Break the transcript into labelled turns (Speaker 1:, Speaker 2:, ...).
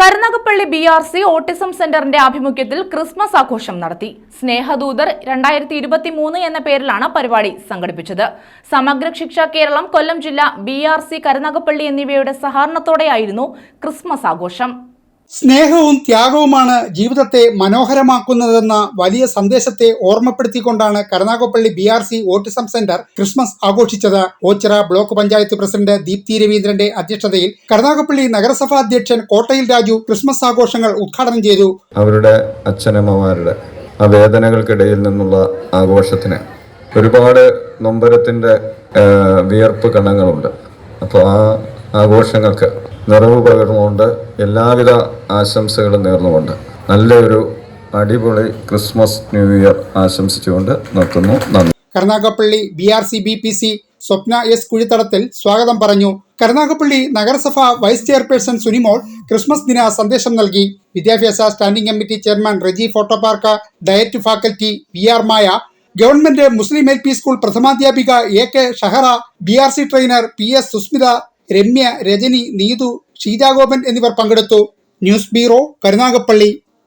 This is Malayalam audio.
Speaker 1: Karunagappally B R C autism സെന്ററിന്റെ ആഭിമുഖ്യത്തിൽ ക്രിസ്മസ് ആഘോഷം നടത്തി. സ്നേഹദൂതർ രണ്ടായിരത്തി ഇരുപത്തി മൂന്ന് എന്ന പേരിലാണ് പരിപാടി സംഘടിപ്പിച്ചത്. സമഗ്ര ശിക്ഷ കേരളം കൊല്ലം ജില്ല ബി ആർ സി കരുനാഗപ്പള്ളി എന്നിവയുടെ സഹകരണത്തോടെയായിരുന്നു ക്രിസ്മസ് ആഘോഷം.
Speaker 2: സ്നേഹവും ത്യാഗവുമാണ് ജീവിതത്തെ മനോഹരമാക്കുന്നതെന്ന വലിയ സന്ദേശത്തെ ഓർമ്മപ്പെടുത്തിക്കൊണ്ടാണ് Karunagappally B R C autism centre Christmas ആഘോഷിച്ചത്. ഓച്ചിറ ബ്ലോക്ക് പഞ്ചായത്ത് പ്രസിഡന്റ് ദീപ്തി രവീന്ദ്രന്റെ അധ്യക്ഷതയിൽ കരുനാഗപ്പള്ളി നഗരസഭാ അധ്യക്ഷൻ കോട്ടയിൽ രാജു ക്രിസ്മസ് ആഘോഷങ്ങൾ ഉദ്ഘാടനം ചെയ്തു.
Speaker 3: അവരുടെ അച്ഛനമ്മമാരുടെ ആ വേദനകൾക്കിടയിൽ നിന്നുള്ള ആഘോഷത്തിന് ഒരുപാട് നൊമ്പരത്തിന്റെ വിയർപ്പ് കണങ്ങളുണ്ട്. അപ്പോൾ ആ ആഘോഷങ്ങൾക്ക് നിറവ് പകർന്നുകൊണ്ട് എല്ലാവിധ ആശംസകളും നേർന്നുകൊണ്ട്. നല്ലൊരു അടിപൊളി ക്രിസ്മസ് ന്യൂ ഇയർ ആശംസിച്ചുകൊണ്ട് നിർത്തുന്നു. നന്ദി.
Speaker 2: Karunagappally B R C B P C Swapna S കുഴിത്തടത്തിൽ സ്വാഗതം പറഞ്ഞു. കരുനാഗപ്പള്ളി നഗരസഭ വൈസ് ചെയർപേഴ്സൺ സുനിമോൾ ക്രിസ്മസ് ദിന സന്ദേശം നൽകി. വിദ്യാഭ്യാസ standing committee chairman Reji ഫോട്ടോപാർക്ക DIET faculty V R Maya government Muslim L P school പ്രഥമാധ്യാപിക A K Shahara B R C trainer P S Susmitha Ramya Rajani Neethu Sheejagopan എന്നിവർ പങ്കെടുത്തു. News bureau Karunagappally.